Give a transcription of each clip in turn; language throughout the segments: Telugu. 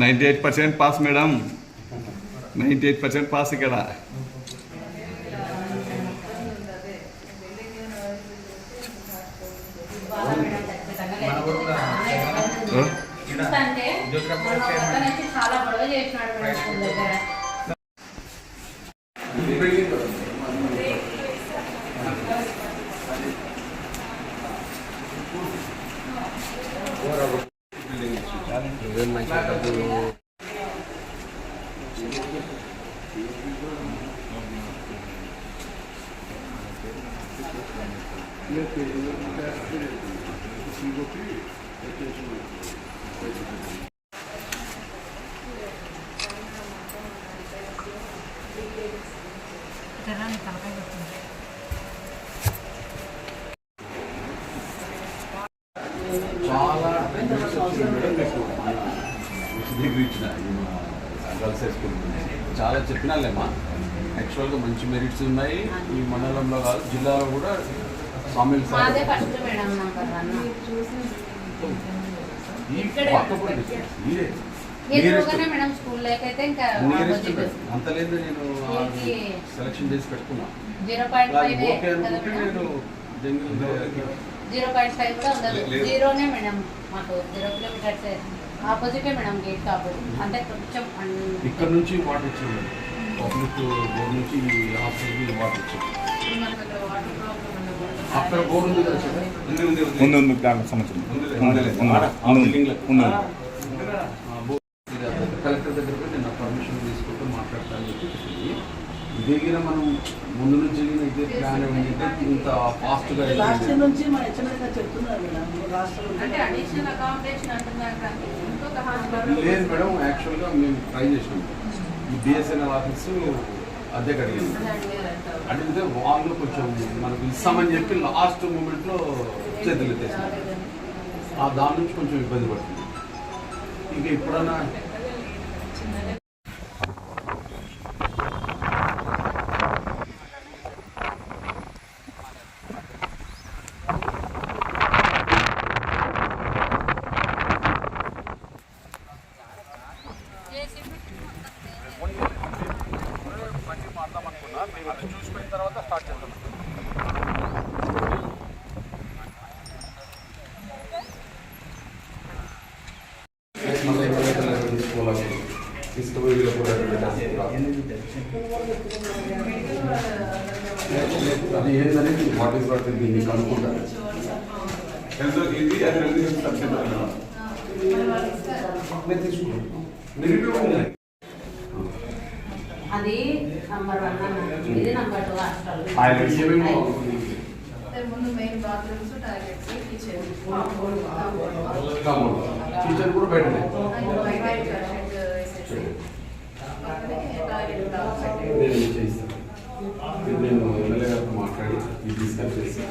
ninety eight percent pass madam ninety eight percent pass ఇక్కడ బాగా మేడం ఖచ్చితంగా మేడం స్కూల్ దగ్గర చాలా డిగ్రీ ఇచ్చిన గర్ల్స్ హై స్కూల్ చాలా చెప్పినాలేమ్మా యాక్చువల్గా మంచి మెరిట్స్ ఉన్నాయి. ఈ మండలంలో కాదు జిల్లాలో కూడా సామిల్ అంత లేదు నేను? సెలక్షన్ చేసి పెట్టుకున్నా. ఓకే అనుకుంటే నేను జంగిల్ జీరో పాయింట్ ఫైవ్ కూడా ఉండదు. జీరోనే మేడం మాకు జీరో కిలోమీటర్స్ ఆపోజిటే మేడం గేట్ కాపోజిట్ అంటే కొంచెం ఇక్కడ నుంచి వాటర్ పబ్లిక్ బోర్డు నుంచి వాటర్ అక్కడ ఉంది కదా ఉంది ఉంది దానికి కలెక్టర్ దగ్గర నేను పర్మిషన్ తీసుకుంటూ మాట్లాడతాను చెప్పి. ఇదే మనం ముందు నుంచి ఇదే ప్లాన్ ఏంటంటే ఇంత ఫాస్ట్గా లాస్ట్ నుంచి మా హెచ్చరిక చెప్తున్నారు మేడం లేదు మేడం యాక్చువల్గా మేము ట్రై చేసినాం. ఈ బిఎస్ఎన్ఎల్ ఆఫీసు అద్దెకి అడిగింది అడిగితే వాళ్ళు కొంచెం మనకు ఇస్తామని చెప్పి లాస్ట్ మూమెంట్లో చేతులు ఆ దాని నుంచి కొంచెం ఇబ్బంది పడుతుంది. ఇంకా ఎప్పుడన్నా చూసిపోయిన తర్వాత స్టార్ట్ చేద్దాం తీసుకుపోయి అది ఏంటనేది వాట్ ఈస్ వాట్ దీన్ని కనుక్కుంటారు ఇది అది రెండు సబ్జెక్ట్ నేను తీసుకుంటాను నిరుపయోగం అది నంబర్ వన్ అన్నారు ఇది నంబర్ టూ హాస్టల్. ముందు మెయిన్ బాత్రూమ్స్ టాయిలెట్స్ కిచెన్ కూడా నేను మాట్లాడి డిస్కస్ చేసి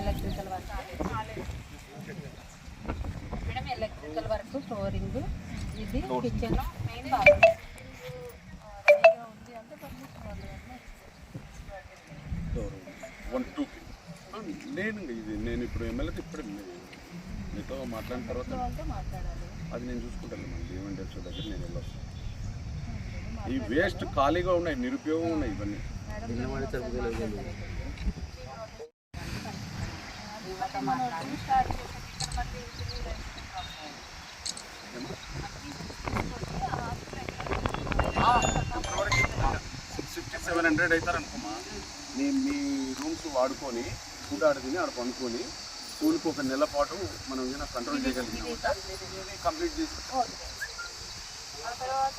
electrical work madam electrical work flooring ఇది కిచెన్ మెయిన్ బాత్రూమ్ ఉంది అంటే వన్ టూ నేను ఇది నేను ఇప్పుడు ఎమ్మెల్యేతో ఇప్పుడు మీతో మాట్లాడిన తర్వాత అది నేను చూసుకుంటాను మళ్ళీ ఏమంటే దగ్గర నేను వెళ్ళొస్తాను ఈ వేస్ట్ ఖాళీగా ఉన్నాయి నిరుపయోగం ఉన్నాయి ఇవన్నీ. సిక్స్ ఫిఫ్టీ సెవెన్ హండ్రెడ్ అవుతారు అనుకోమా మీ మీ రూమ్స్ వాడుకొని ఫుడ్ ఆడ తిని ఆడ పనుకొని స్కూల్కి ఒక నెల పాటు మనం ఏదైనా కంట్రోల్ చేయగలిగినాం కంప్లీట్ చేసి ఆ తర్వాత